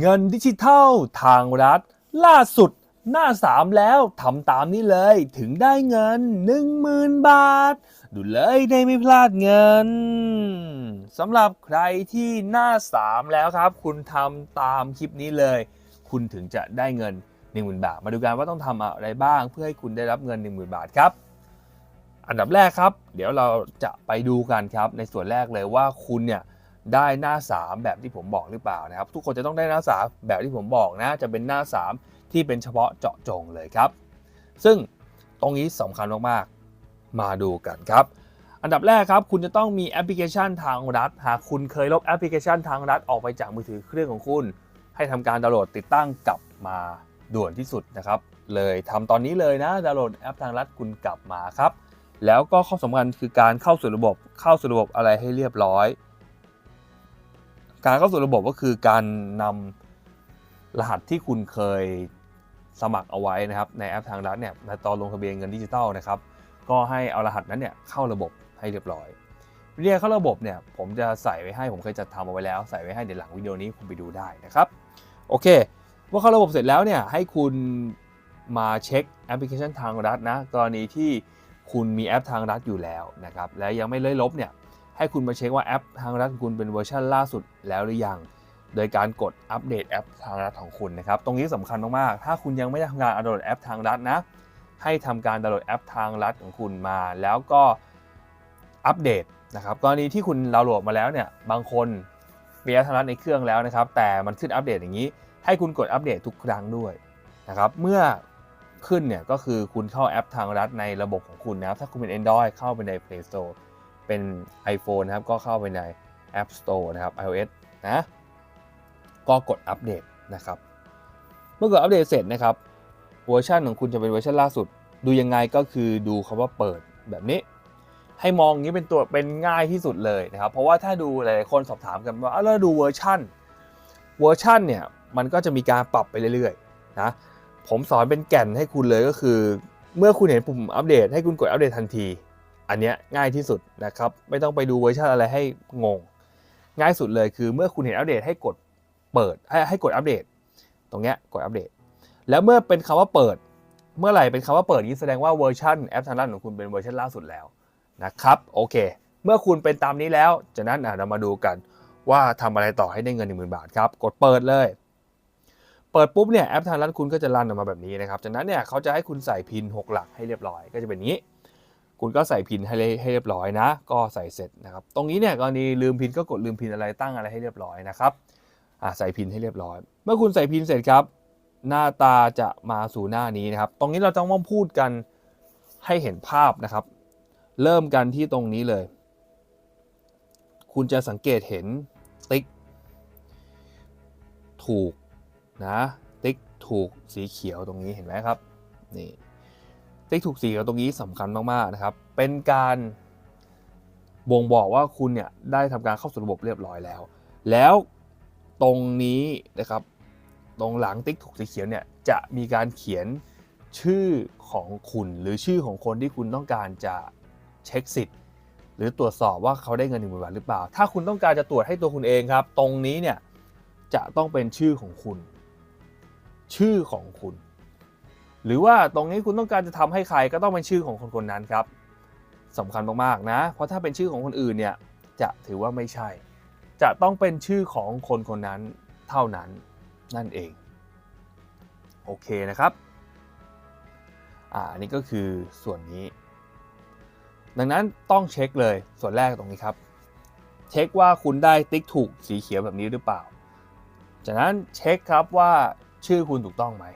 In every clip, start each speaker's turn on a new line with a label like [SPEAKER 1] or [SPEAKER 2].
[SPEAKER 1] เงินดิจิทัลทางรัฐ ล่าสุดหน้า3แล้วทำตามนี้เลยถึงได้เงิน 10,000 บาท ดูเลยได้ไม่พลาดเงินสำหรับใครที่หน้า3แล้วครับ คุณทำตามคลิปนี้เลย คุณถึงจะได้เงิน 10,000 บาท มาดูกันว่าต้องทำอะไรบ้าง เพื่อให้คุณได้รับเงิน 10,000 บาทครับ อันดับแรกครับ เดี๋ยวเราจะไปดูกันครับในส่วนแรกเลยว่าคุณเนี่ย ได้หน้า 3 แบบที่ผมบอกหรือเปล่านะครับ ทุกคนจะต้องได้หน้า 3 แบบที่ผมบอกนะ จะเป็นหน้า 3 ที่เป็นเฉพาะเจาะจงเลยครับ ซึ่งตรงนี้สำคัญมากๆ มาดูกันครับ อันดับแรกครับ คุณจะต้องมีแอปพลิเคชันทางรัฐ หากคุณเคยลบแอปพลิเคชันทางรัฐออกไปจากมือถือเครื่องของคุณ ให้ทำการดาวน์โหลดติดตั้งกลับมาด่วนที่สุดนะครับ เลยทำตอนนี้เลยนะดาวน์โหลดแอปทางรัฐคุณกลับมาครับ แล้วก็ข้อสำคัญคือการเข้าสู่ระบบเข้าสู่ระบบอะไรให้เรียบร้อย การเข้าสู่ระบบก็คือการนำรหัสที่คุณเคยสมัครเอาไว้นะครับในแอปทางรัฐเนี่ยในตอนลงทะเบียนเงินดิจิทัลนะครับก็ให้เอารหัสนั้นเนี่ยเข้าระบบให้เรียบร้อยวิธีเข้าระบบเนี่ยผมจะใส่ไว้ให้ผมเคยจัดทำเอาไว้แล้วใส่ไว้ให้เดี๋ยวหลังวิดีโอนี้คุณไปดูได้นะครับโอเคเมื่อเข้าระบบเสร็จแล้วเนี่ยให้คุณมาเช็คแอปพลิเคชันทางรัฐนะกรณีที่คุณมีแอปทางรัฐอยู่แล้วนะครับและยังไม่เลยลบเนี่ย ให้คุณมาเช็คว่าแอปทางรัฐของคุณเป็นเวอร์ชันล่าสุดแล้วหรือยัง โดยการกดอัปเดตแอปทางรัฐของคุณนะครับ ตรงนี้สำคัญมากๆ ถ้าคุณยังไม่ได้ทำการดาวน์โหลดแอปทางรัฐนะ ให้ทำการดาวน์โหลดแอปทางรัฐของคุณมา แล้วก็อัปเดตนะครับ กรณีที่คุณดาวน์โหลดมาแล้วเนี่ย บางคนมีแอปทางรัฐในเครื่องแล้วนะครับ แต่มันขึ้นอัปเดตอย่างนี้ ให้คุณกดอัปเดตทุกครั้งด้วยนะครับ เมื่อขึ้นเนี่ยก็คือคุณเข้าแอปทางรัฐในระบบของคุณนะครับ ถ้าคุณเป็น Android เข้าไปใน Play Store เป็น iPhone นะครับ ก็เข้าไปใน App Store นะครับ iOS นะ ก็กดอัปเดตนะครับ เมื่อกดอัปเดตเสร็จนะครับ เวอร์ชันของคุณจะเป็นเวอร์ชันล่าสุด ดูยังไงก็คือดูคำว่าเปิดแบบนี้ ให้มองอย่างนี้เป็นตัวเป็นง่ายที่สุดเลยนะครับ เพราะว่าถ้าดูหลายๆคนสอบถามกันว่าแล้วดูเวอร์ชันเวอร์ชันเนี่ยมันก็จะมีการปรับไปเรื่อยๆนะผมสอนเป็นแก่นให้คุณเลยก็คือ เมื่อคุณเห็นปุ่มอัปเดตให้คุณกดอัปเดตทันที อันเนี้ยง่ายที่สุดนะครับ ไม่ต้องไปดูเวอร์ชันอะไรให้งง ง่ายสุดเลยคือเมื่อคุณเห็นอัปเดตให้กดเปิดให้ให้กดอัปเดต ตรงเนี้ยกดอัปเดต แล้วเมื่อเป็นคำว่าเปิด เมื่อไหร่เป็นคำว่าเปิดนี้แสดงว่าเวอร์ชันแอปทางด้านของคุณเป็นเวอร์ชันล่าสุดแล้วนะครับโอเค เมื่อคุณเป็นตามนี้แล้วจากนั้นอะเรามาดูกันว่าทำอะไรต่อให้ได้เงิน 1 0,000 บาทครับ กดเปิดเลย เปิดปุ๊บเนี่ยแอปทางร้านคุณก็จะรันออกมาแบบนี้นะครับ จากนั้นเนี่ยเขาจะให้คุณใส่พิน 6 หลักให้เรียบร้อย ก็จะเป็นนี้ คุณก็ใส่พินให้เลยให้เรียบร้อยนะ ก็ใส่เสร็จนะครับ ตรงนี้เนี่ยกรณีลืมพินก็กดลืมพินอะไรตั้งอะไรให้เรียบร้อยนะครับอ่าใส่พินให้เรียบร้อย เมื่อคุณใส่พินเสร็จครับ หน้าตาจะมาสู่หน้านี้นะครับ ตรงนี้เราต้องมาพูดกันให้เห็นภาพนะครับ เริ่มกันที่ตรงนี้เลย คุณจะสังเกตเห็นติ๊ก ถูกนะ ติ๊กถูกสีเขียวตรงนี้เห็นไหมครับ นี่ ติ๊กถูกสีเขียวตรงนี้สำคัญมากๆนะครับ เป็นการบ่งบอกว่าคุณเนี่ยได้ทำการเข้าสู่ระบบเรียบร้อยแล้ว แล้วตรงนี้นะครับ ตรงหลังติ๊กถูกสีเขียวเนี่ยจะมีการเขียนชื่อของคุณหรือชื่อของคนที่คุณต้องการจะเช็คสิทธิ์หรือตรวจสอบว่าเขาได้เงินหนึ่งหมื่นบาทหรือเปล่า ถ้าคุณต้องการจะตรวจให้ตัวคุณเองครับ ตรงนี้เนี่ยจะต้องเป็นชื่อของคุณ ชื่อของคุณ หรือว่าตรงนี้คุณต้องการจะทำให้ใครก็ต้องเป็นชื่อของคนคนนั้นครับสำคัญมากๆนะ เพราะถ้าเป็นชื่อของคนอื่นเนี่ยจะถือว่าไม่ใช่ จะต้องเป็นชื่อของคนคนนั้นเท่านั้นนั่นเอง โอเคนะครับอ่านนี้ก็คือส่วนนี้ ดังนั้นต้องเช็คเลยส่วนแรกตรงนี้ครับ เช็คว่าคุณได้ติ๊กถูกสีเขียวแบบนี้หรือเปล่า จากนั้นเช็คครับว่าชื่อคุณถูกต้องไหม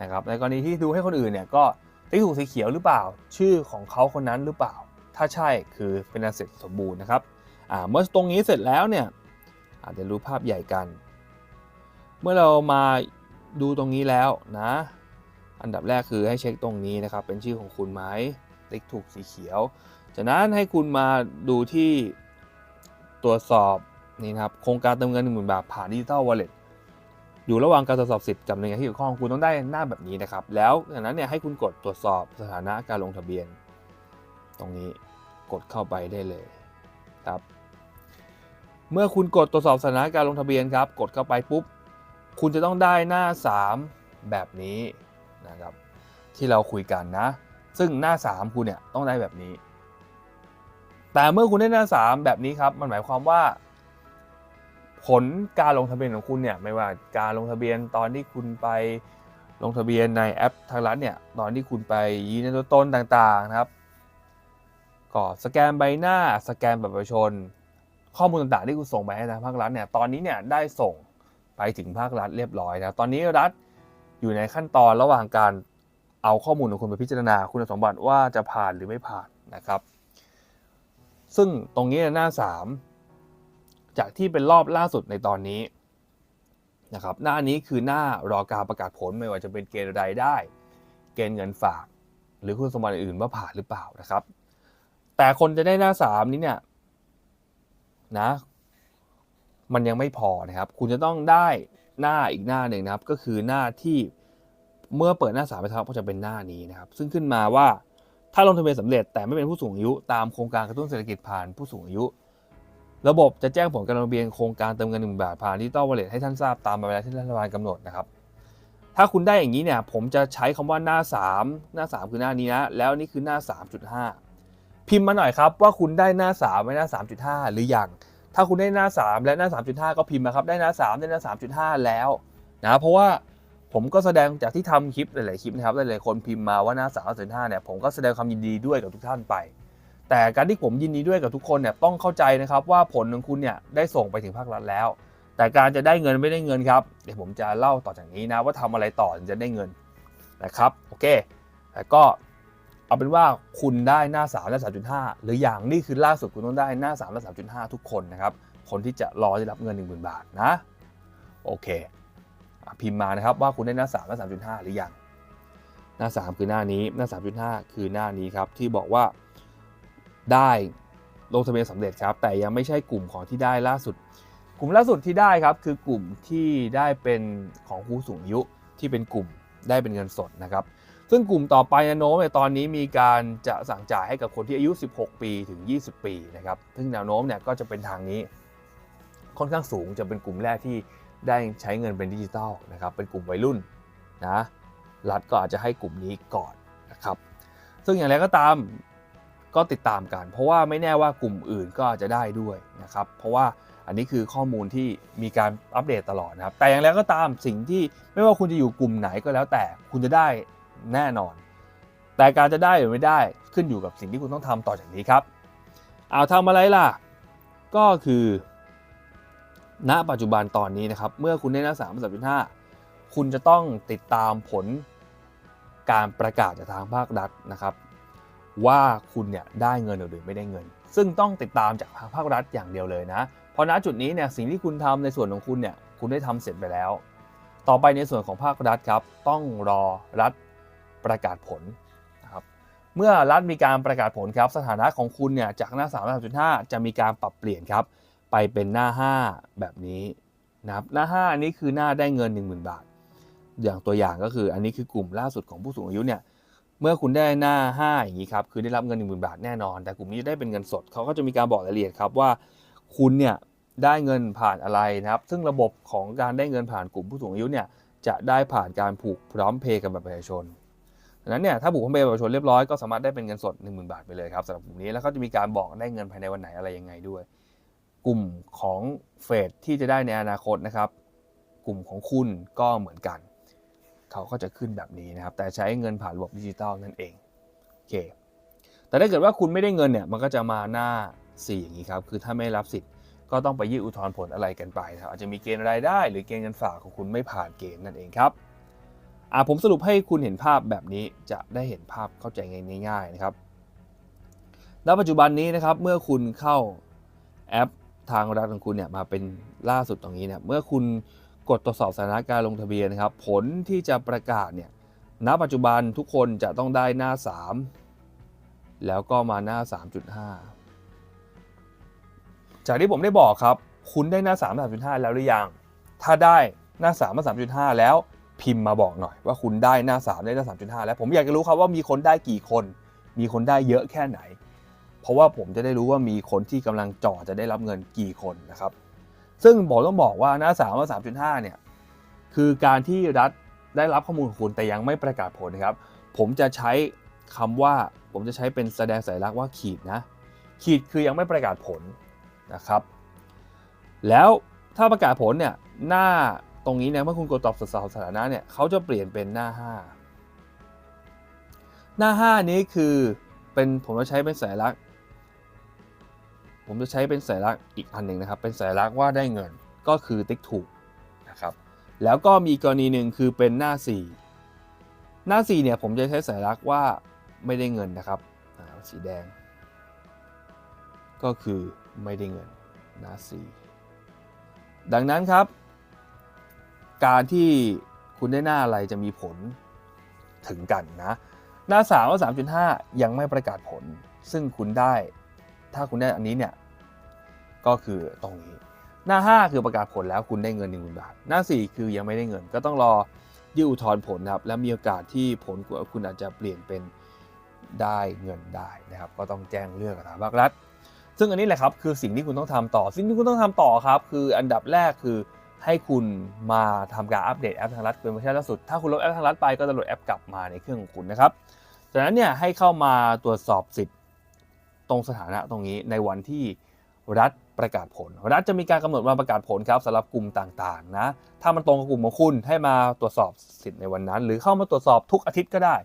[SPEAKER 1] นะครับในกรณีที่ดูให้คนอื่นเนี่ยก็ติ๊กถูกสีเขียวหรือเปล่า ชื่อของเขาคนนั้นหรือเปล่า ถ้าใช่คือเป็นอันเสร็จสมบูรณ์นะครับเมื่อตรงนี้เสร็จแล้วเนี่ยอาจจะรู้ภาพใหญ่กัน เมื่อเรามาดูตรงนี้แล้วนะ อันดับแรกคือให้เช็คตรงนี้นะครับ เป็นชื่อของคุณไหมติ๊กถูกสีเขียว จากนั้นให้คุณมาดูที่ตรวจสอบนี่นะครับโครงการเติมเงิน 1 0,000 บาทผ่านดิจิ t a ลวอลเล็ต อยู่ระหว่างการตรวจสอบสิทธิ์กับหน่วยงานที่เกี่ยวข้องคุณต้องได้หน้าแบบนี้นะครับ แล้วจากนั้นเนี่ยให้คุณกดตรวจสอบสถานะการลงทะเบียน ตรงนี้กดเข้าไปได้เลยครับ เมื่อคุณกดตรวจสอบสถานะการลงทะเบียนครับ กดเข้าไปปุ๊บ คุณจะต้องได้หน้า 3 แบบนี้นะครับ ที่เราคุยกันนะ ซึ่งหน้า 3 คุณเนี่ยต้องได้แบบนี้ แต่เมื่อคุณได้หน้า 3 แบบนี้ครับ มันหมายความว่า ผลการลงทะเบียนของคุณเนี่ยไม่ว่าการลงทะเบียนตอนที่คุณไปลงทะเบียนในแอปทางรัฐเนี่ยตอนที่คุณไปยืนยันตัวตนต่างๆนะครับก็สแกนใบหน้าสแกนบัตรประชาชน ข้อมูลต่างๆที่คุณส่งไปให้ทางภาครัฐเนี่ยตอนนี้เนี่ยได้ส่งไปถึงภาครัฐเรียบร้อยนะตอนนี้รัฐอยู่ในขั้นตอนระหว่างการเอาข้อมูลของคุณไปพิจารณาคุณสมบัติว่าจะผ่านหรือไม่ผ่านนะครับ ซึ่งตรงนี้หน้า 3 จากที่เป็นรอบล่าสุดในตอนนี้นะครับหน้านี้คือหน้ารอการประกาศผลไม่ว่าจะเป็นเกณฑ์รายได้ เกณฑ์เงินฝาก หรือคุณสมบัติอื่นว่าผ่านหรือเปล่านะครับ แต่คนจะได้หน้า3นี้เนี่ยนะมันยังไม่พอนะครับ คุณจะต้องได้หน้าอีกหน้าหนึ่งนะครับ ก็คือหน้าที่เมื่อเปิดหน้าสามไปครับก็จะเป็นหน้านี้นะครับ ซึ่งขึ้นมาว่าถ้าลงทะเบียนสำเร็จแต่ไม่เป็นผู้สูงอายุตามโครงการกระตุ้นเศรษฐกิจผ่านผู้สูงอายุ ระบบจะแจ้งผลการลงทะเบียนโครงการเติมเงินหนึ่งบาทผ่านดิจิตอลวอลเล็ตให้ท่านทราบตามเวลาที่รัฐบาลกำหนดนะครับ ถ้าคุณได้อย่างนี้เนี่ยผมจะใช้คำว่าหน้า 3 หน้า 3 คือหน้านี้นะแล้วนี่คือหน้า 3.5 พิมพ์มาหน่อยครับว่าคุณได้หน้า3ไว้หน้า 3.5 หรือยังถ้าคุณได้หน้า 3 และหน้า 3.5 ก็พิมพ์มาครับได้หน้า 3 ได้หน้า 3.5 แล้วนะเพราะว่าผมก็แสดงจากที่ทำคลิปหลายๆคลิปนะครับหลายๆคนพิมพ์มาว่าหน้า3.5เนี่ยผมก็แสดงความยินดีด้วยกับทุกท่านไป แต่การที่ผมยินดีด้วยกับทุกคนเนี่ยต้องเข้าใจนะครับว่าผลของคุณเนี่ยได้ส่งไปถึงภาครัฐแล้ว แต่การจะได้เงินไม่ได้เงินครับเดี๋ยวผมจะเล่าต่อจากนี้นะว่าทำอะไรต่อถึงจะได้เงินนะครับโอเคแต่ก็เอาเป็นว่าคุณได้หน้า3และ3.5หรืออย่างนี่คือล่าสุดคุณต้องได้หน้า3และ3.5ทุกคนนะครับคนที่จะรอได้รับเงิน1 0,000บาทนะโอเคพิมพ์มานะครับว่าคุณได้หน้า3และ3.5หรือยังหน้า3คือหน้านี้หน้า3.5คือหน้านี้ครับที่บอกว่า ได้ลงทะเบียนสำเร็จครับ แต่ยังไม่ใช่กลุ่มของที่ได้ล่าสุด กลุ่มล่าสุดที่ได้ครับคือกลุ่มที่ได้เป็นของผู้สูงอายุที่เป็นกลุ่มได้เป็นเงินสดนะครับ ซึ่งกลุ่มต่อไปแนวโน้มในตอนนี้มีการจะสั่งจ่ายให้กับคนที่อายุ 16 ปีถึง 20 ปีนะครับซึ่งแนวโน้มเนี่ยก็จะเป็นทางนี้ ค่อนข้างสูงจะเป็นกลุ่มแรกที่ได้ใช้เงินเป็นดิจิทัลนะครับเป็นกลุ่มวัยรุ่นนะรัฐก็อาจจะให้กลุ่มนี้ก่อนนะครับซึ่งอย่างไรก็ตาม ก็ติดตามกัน เพราะว่าไม่แน่ว่ากลุ่มอื่นก็อาจจะได้ด้วยนะครับเพราะว่าอันนี้คือข้อมูลที่มีการอัปเดตตลอดนะครับ แต่อย่างไรก็ตามสิ่งที่ไม่ว่าคุณจะอยู่กลุ่มไหนก็แล้วแต่คุณจะได้แน่นอน แต่การจะได้หรือไม่ได้ขึ้นอยู่กับสิ่งที่คุณต้องทำต่อจากนี้ครับเอาทำอะไรล่ะ ก็คือ ณปัจจุบันตอนนี้นะครับ เมื่อคุณได้หน้า3 3.5คุณจะต้องติดตามผลการประกาศจากทางภาครัฐนะครับ ว่าคุณเนี่ยได้เงินหรือไม่ได้เงิน ซึ่งต้องติดตามจากภาครัฐอย่างเดียวเลยนะ เพราะณจุดนี้เนี่ยสิ่งที่คุณทำในส่วนของคุณเนี่ยคุณได้ทำเสร็จไปแล้ว ต่อไปในส่วนของภาครัฐครับ ต้องรอรัฐประกาศผลนะครับเมื่อรัฐมีการประกาศผลครับสถานะของคุณเนี่ยจากหน้า3 3.5 จะมีการปรับเปลี่ยนครับไปเป็นหน้า 5 แบบนี้นะครับหน้า 5 อันนี้คือหน้าได้เงิน 10,000 บาท อย่างตัวอย่างก็คืออันนี้คือกลุ่มล่าสุดของผู้สูงอายุเนี่ย เมื่อคุณได้หน้า 5 อย่างนี้ครับ คือได้รับเงิน 10,000 บาทแน่นอน แต่กลุ่มนี้ได้เป็นเงินสด เขาก็จะมีการบอกรายละเอียดครับว่า คุณเนี่ยได้เงินผ่านอะไรนะครับ ซึ่งระบบของการได้เงินผ่านกลุ่มผู้สูงอายุเนี่ยจะได้ผ่านการผูกพร้อมเพย์กับบัตรประชาชนดังนั้นเนี่ยถ้าผูกพร้อมเพย์กับบัตรประชาชนเรียบร้อยก็สามารถได้เป็นเงินสด 10,000 บาทไปเลยครับสำหรับกลุ่มนี้ แล้วก็จะมีการบอกได้เงินภายในวันไหนอะไรยังไงด้วย กลุ่มของเฟดที่จะได้ในอนาคตนะครับ กลุ่มของคุณก็เหมือนกัน เขาก็จะขึ้นแบบนี้นะครับ แต่ใช้เงินผ่านระบบดิจิตอลนั่นเองโอเคแต่ถ้าเกิดว่าคุณไม่ได้เงินเนี่ยมันก็จะมาหน้า 4 อย่างนี้ครับ คือถ้าไม่รับสิทธิ์ก็ต้องไปยื่นอุทธรณ์ผลอะไรกันไปนะครับอาจจะมีเกณฑ์รายได้ หรือเกณฑ์เงินฝากของคุณไม่ผ่านเกณฑ์นั่นเองครับอ่าผมสรุปให้คุณเห็นภาพแบบนี้จะได้เห็นภาพเข้าใจง่ายๆนะครับณปัจจุบันนี้นะครับเมื่อคุณเข้าแอปทางรัฐของคุณเนี่ยมาเป็นล่าสุดตรงนี้เนี่ยเมื่อคุณ กดตรวจสอบสถานะการลงทะเบียนนะครับ ผลที่จะประกาศเนี่ยณปัจจุบันทุกคนจะต้องได้หน้า 3 แล้วก็มาหน้า 3.5 จากที่ผมได้บอกครับ คุณได้หน้า 3 3.5 แล้วหรือยัง ถ้าได้หน้า 3 มา3.5 แล้วพิมพ์มาบอกหน่อย ว่าคุณได้หน้า 3 ได้หน้า 3.5 แล้วผมอยากจะรู้ครับว่ามีคนได้กี่คน มีคนได้เยอะแค่ไหน เพราะว่าผมจะได้รู้ว่ามีคนที่กำลังจ่อจะได้รับเงินกี่คนนะครับ ซึ่งบอกต้องบอกว่าหน้า3ว่า3.5เนี่ยคือการที่รัฐได้รับข้อมูลของคุณแต่ยังไม่ประกาศผลนะครับ ผมจะใช้คำว่าผมจะใช้เป็นแสดงสัญลักษณ์ว่าขีดนะ ขีดคือยังไม่ประกาศผลนะครับ แล้วถ้าประกาศผลเนี่ยหน้าตรงนี้เนี่ยเมื่อคุณกดตอบสสถานะเนี่ยเขาจะเปลี่ยนเป็นหน้า 5 หน้า 5 นี้คือเป็นผมจะใช้เป็นสัญลักษณ์ ผมจะใช้เป็นสัญลักษณ์อีกอันหนึ่งนะครับ เป็นสัญลักษณ์ว่าได้เงินก็คือติ๊กถูกนะครับ แล้วก็มีกรณีหนึ่งคือเป็นหน้า 4 หน้า4เนี่ยผมจะใช้สัญลักษณ์ว่าไม่ได้เงินนะครับสีแดง ก็คือไม่ได้เงินหน้า 4 ดังนั้นครับ การที่คุณได้หน้าอะไรจะมีผลถึงกันนะ หน้า3ว่า3.5 ยังไม่ประกาศผล ซึ่งคุณได้ ถ้าคุณได้อันนี้เนี่ยก็คือตรงนี้ หน้า 5 คือประกาศผลแล้วคุณได้เงิน1 0,000บาท หน้า 4 คือยังไม่ได้เงิน ก็ต้องรอยื่นอุทธรณ์ผลนะครับ และมีโอกาสที่ผลของคุณอาจจะเปลี่ยนเป็นได้เงินได้นะครับ ก็ต้องแจ้งเรื่องกับทางภาครัฐ ซึ่งอันนี้แหละครับคือสิ่งที่คุณต้องทำต่อ สิ่งที่คุณต้องทำต่อครับ คืออันดับแรกคือให้คุณมาทำการอัปเดตแอปทางรัฐเป็นเวอร์ชันล่าสุด ถ้าคุณลบแอปทางรัฐไปก็จะโหลดแอปกลับมาในเครื่องของคุณนะครับ จากนั้นเนี่ยให้เข้ามาตรวจสอบสิทธิ ตรงสถานะตรงนี้ในวันที่รัฐประกาศผล รัฐจะมีการกำหนดวันประกาศผลครับสำหรับกลุ่มต่างๆนะ ถ้ามันตรงกับกลุ่มของคุณให้มาตรวจสอบสิทธิ์ในวันนั้น หรือเข้ามาตรวจสอบทุกอาทิตย์ก็ได้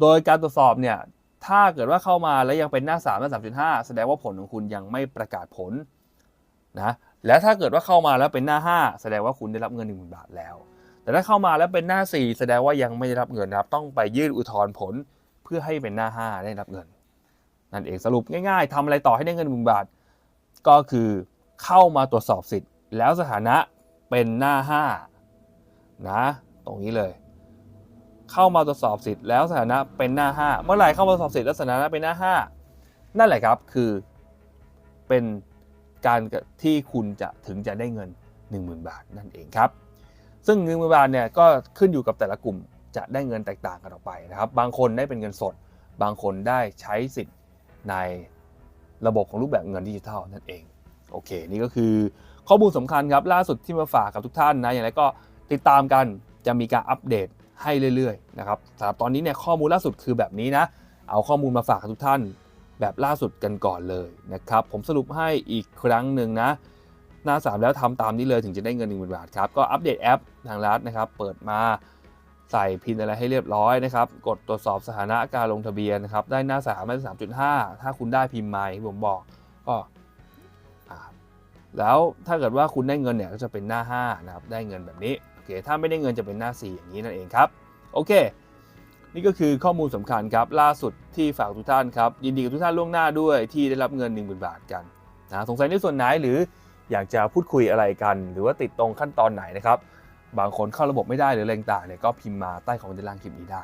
[SPEAKER 1] โดยการตรวจสอบเนี่ย ถ้าเกิดว่าเข้ามาแล้วยังเป็นหน้า3หน้า3.5 แสดงว่าผลของคุณยังไม่ประกาศผลนะ และถ้าเกิดว่าเข้ามาแล้วเป็นหน้า 5 แสดงว่าคุณได้รับเงิน1 0,000บาทแล้ว แต่ถ้าเข้ามาแล้วเป็นหน้า 4 แสดงว่ายังไม่ได้รับเงินนะครับ ต้องไปยื่นอุทธรณ์ผลเพื่อให้เป็นหน้า 5 ได้รับเงิน นั่นเองสรุปง่ายๆทำอะไรต่อให้ได้เงินหนึ่งบาท ก็คือเข้ามาตรวจสอบสิทธิ์ แล้วสถานะเป็นหน้า5นะตรงนี้เลย เข้ามาตรวจสอบสิทธิ์แล้วสถานะเป็นหน้า 5 เมื่อไหร่เข้ามาตรวจสอบสิทธิ์แล้วสถานะเป็นหน้า 5 นั่นแหละครับคือเป็นการที่คุณจะถึงจะได้เงิน 10,000 บาทนั่นเองครับ ซึ่งเงินหมื่นบาทเนี่ยก็ขึ้นอยู่กับแต่ละกลุ่มจะได้เงินแตกต่างกันออกไปนะครับ บางคนได้เป็นเงินสด บางคนได้ใช้สิทธิ์ ในระบบของรูปแบบเงินดิจิทัลนั่นเอง โอเค นี่ก็คือข้อมูลสำคัญครับ ล่าสุดที่มาฝากกับทุกท่านนะ อย่างไรก็ติดตามกันจะมีการอัปเดตให้เรื่อยๆนะครับสำหรับตอนนี้เนี่ยข้อมูลล่าสุดคือแบบนี้นะ เอาข้อมูลมาฝากกับทุกท่านแบบล่าสุดกันก่อนเลยนะครับ ผมสรุปให้อีกครั้งหนึ่งนะ หน้า 3 แล้วทำตามนี้เลยถึงจะได้เงิน1 0,000บาทครับ ก็อัปเดตแอปทางรัฐนะครับ เปิดมา ใส่พินอะไรให้เรียบร้อยนะครับ กดตรวจสอบสถานะการลงทะเบียนนะครับ ได้หน้า3ได้3.5ถ้าคุณได้พิมพ์มาที่ผมบอกก็แล้วถ้าเกิดว่าคุณได้เงินเนี่ยก็จะเป็นหน้า5นะครับได้เงินแบบนี้โอเคถ้าไม่ได้เงินจะเป็นหน้า 4 อย่างนี้นั่นเองครับโอเค นี่ก็คือข้อมูลสำคัญครับล่าสุดที่ฝากทุกท่านครับยินดีกับทุกท่านล่วงหน้าด้วยที่ได้รับเงิน 1 0,000 บาทกันนะสงสัยในส่วนไหนหรืออยากจะพูดคุยอะไรกัน หรือว่าติดตรงขั้นตอนไหนนะครับ บางคนเข้าระบบไม่ได้หรือแรงต่างเนี่ยก็พิมพ์มาใต้คอมเมนต์ด้านล่างคลิปนี้ได้